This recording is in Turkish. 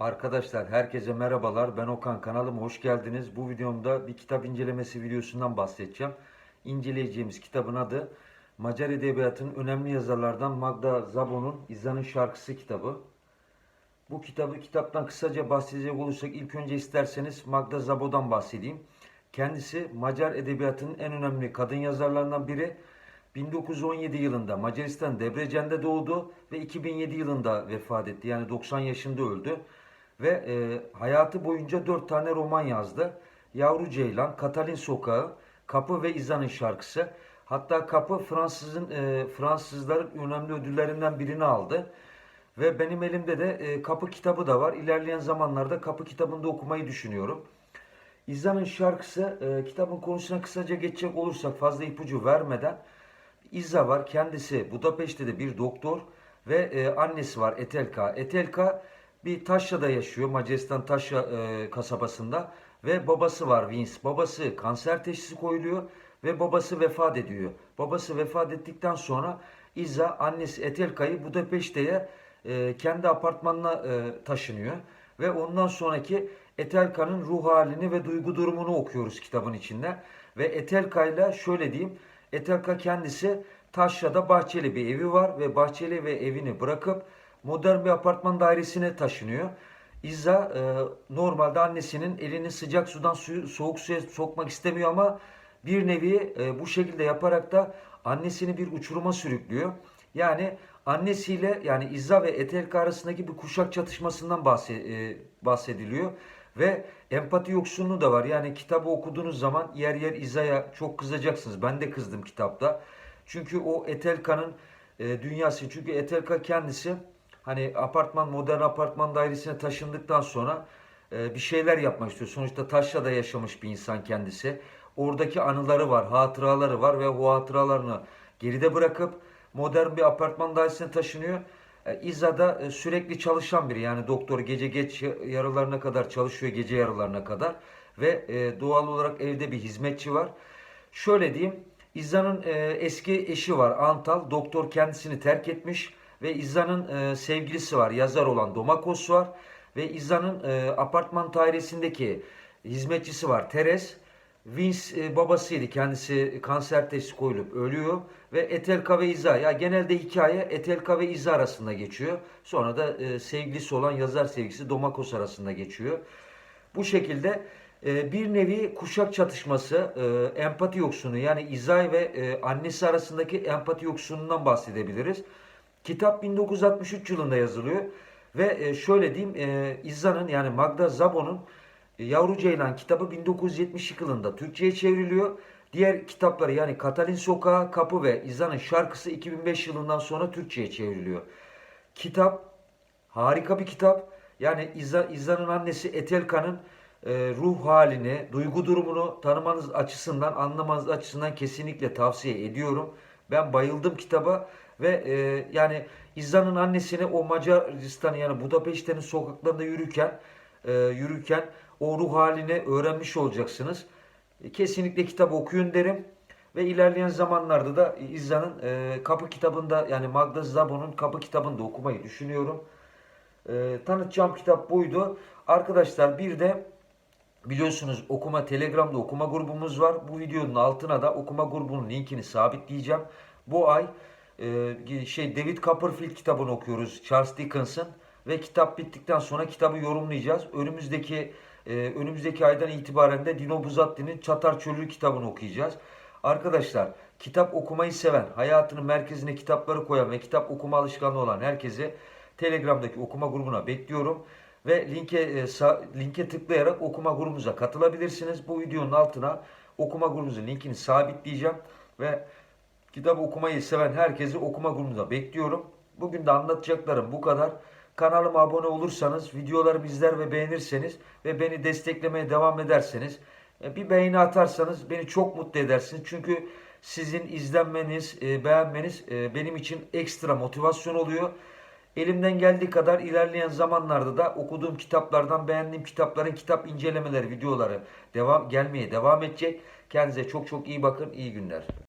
Arkadaşlar herkese merhabalar. Ben Okan kanalıma hoş geldiniz. Bu videomda bir kitap incelemesi videosundan bahsedeceğim. İnceleyeceğimiz kitabın adı Macar Edebiyatı'nın önemli yazarlardan Magda Szabo'nun İzza'nın Şarkısı kitabı. Bu kitabı kitaptan kısaca bahsedecek olursak ilk önce isterseniz Magda Szabo'dan bahsedeyim. Kendisi Macar edebiyatının en önemli kadın yazarlarından biri. 1917 yılında Macaristan Debrecen'de doğdu ve 2007 yılında vefat etti. Yani 90 yaşında öldü. Ve e, hayatı boyunca 4 tane roman yazdı. Yavru Ceylan, Katalin Sokağı, Kapı ve İza'nın şarkısı. Hatta Kapı Fransızın e, Fransızların önemli ödüllerinden birini aldı. Ve benim elimde de e, Kapı kitabı da var. İlerleyen zamanlarda Kapı kitabını okumayı düşünüyorum. İzza'nın şarkısı e, kitabın konusuna kısaca geçecek olursak fazla ipucu vermeden İzza var. Kendisi Budapeşte de bir doktor ve e, annesi var Etelka. Etelka bir Taşya'da yaşıyor. Macaristan Taşya e, kasabasında ve babası var Vince. Babası kanser teşhisi koyuluyor ve babası vefat ediyor. Babası vefat ettikten sonra İzza annesi Etelka'yı Budapeşte'ye e, kendi apartmanına e, taşınıyor ve ondan sonraki Etelka'nın ruh halini ve duygu durumunu okuyoruz kitabın içinde. Ve Etelka'yla şöyle diyeyim, Etelka kendisi Taşya'da bahçeli bir evi var ve bahçeli ve evini bırakıp modern bir apartman dairesine taşınıyor. İzza e, normalde annesinin elini sıcak sudan suyu, soğuk suya sokmak istemiyor ama bir nevi e, bu şekilde yaparak da annesini bir uçuruma sürüklüyor. Yani annesiyle yani İzza ve Etelka arasındaki bir kuşak çatışmasından e, bahsediliyor. Ve empati yoksunluğu da var. Yani kitabı okuduğunuz zaman yer yer İza'ya çok kızacaksınız. Ben de kızdım kitapta. Çünkü o Etelka'nın e, dünyası. Çünkü Etelka kendisi hani apartman modern apartman dairesine taşındıktan sonra e, bir şeyler yapmak istiyor. Sonuçta Taşya'da yaşamış bir insan kendisi. Oradaki anıları var, hatıraları var ve o hatıralarını geride bırakıp modern bir apartman dairesine taşınıyor. E, İza'da e, sürekli çalışan biri yani doktor gece geç yarılarına kadar çalışıyor gece yarılarına kadar ve e, doğal olarak evde bir hizmetçi var. Şöyle diyeyim İza'nın e, eski eşi var Antal doktor kendisini terk etmiş ve İza'nın e, sevgilisi var yazar olan Domakos var ve İza'nın e, apartman dairesindeki hizmetçisi var Teres. Vince e, babasıydı. Kendisi kanser teşhisi koyulup ölüyor. Ve Etelka ve İza. Ya genelde hikaye Etelka ve İza arasında geçiyor. Sonra da e, sevgilisi olan yazar sevgilisi Domakos arasında geçiyor. Bu şekilde e, bir nevi kuşak çatışması, e, empati yoksunu yani İzay ve e, annesi arasındaki empati yoksunundan bahsedebiliriz. Kitap 1963 yılında yazılıyor ve e, şöyle diyeyim e, İzza'nın yani Magda Szabo'nun e, Yavru Ceylan kitabı 1970 yılında Türkçe'ye çevriliyor. Diğer kitapları yani Katalin Sokağı, Kapı ve İzza'nın şarkısı 2005 yılından sonra Türkçe'ye çevriliyor. Kitap harika bir kitap. Yani İzza, İzza'nın annesi Etelka'nın e, ruh halini, duygu durumunu tanımanız açısından, anlamanız açısından kesinlikle tavsiye ediyorum. Ben bayıldım kitaba ve e, yani İzza'nın annesini o Macaristan yani Budapeşte'nin sokaklarında yürürken e, yürürken o ruh halini öğrenmiş olacaksınız. E, Kesinlikle kitap okuyun derim. Ve ilerleyen zamanlarda da İzza'nın e, Kapı kitabında yani Magda Szabo'nun Kapı kitabında okumayı düşünüyorum. E, tanıtacağım kitap buydu. Arkadaşlar bir de biliyorsunuz okuma Telegram'da okuma grubumuz var. Bu videonun altına da okuma grubunun linkini sabitleyeceğim. Bu ay e, şey David Copperfield kitabını okuyoruz. Charles Dickens'ın ve kitap bittikten sonra kitabı yorumlayacağız. Önümüzdeki e, önümüzdeki aydan itibaren de Dino Buzzatti'nin Çatar Çölü kitabını okuyacağız. Arkadaşlar kitap okumayı seven, hayatının merkezine kitapları koyan ve kitap okuma alışkanlığı olan herkesi Telegram'daki okuma grubuna bekliyorum. Ve linke e, linke tıklayarak okuma grubumuza katılabilirsiniz. Bu videonun altına okuma grubumuzun linkini sabitleyeceğim ve kitap okumayı seven herkesi okuma grubumuza bekliyorum. Bugün de anlatacaklarım bu kadar. Kanalıma abone olursanız, videolarımı izler ve beğenirseniz ve beni desteklemeye devam ederseniz, e, bir beğeni atarsanız beni çok mutlu edersiniz. Çünkü sizin izlenmeniz, e, beğenmeniz e, benim için ekstra motivasyon oluyor. Elimden geldiği kadar ilerleyen zamanlarda da okuduğum kitaplardan beğendiğim kitapların kitap incelemeleri, videoları devam gelmeye devam edecek. Kendinize çok çok iyi bakın. İyi günler.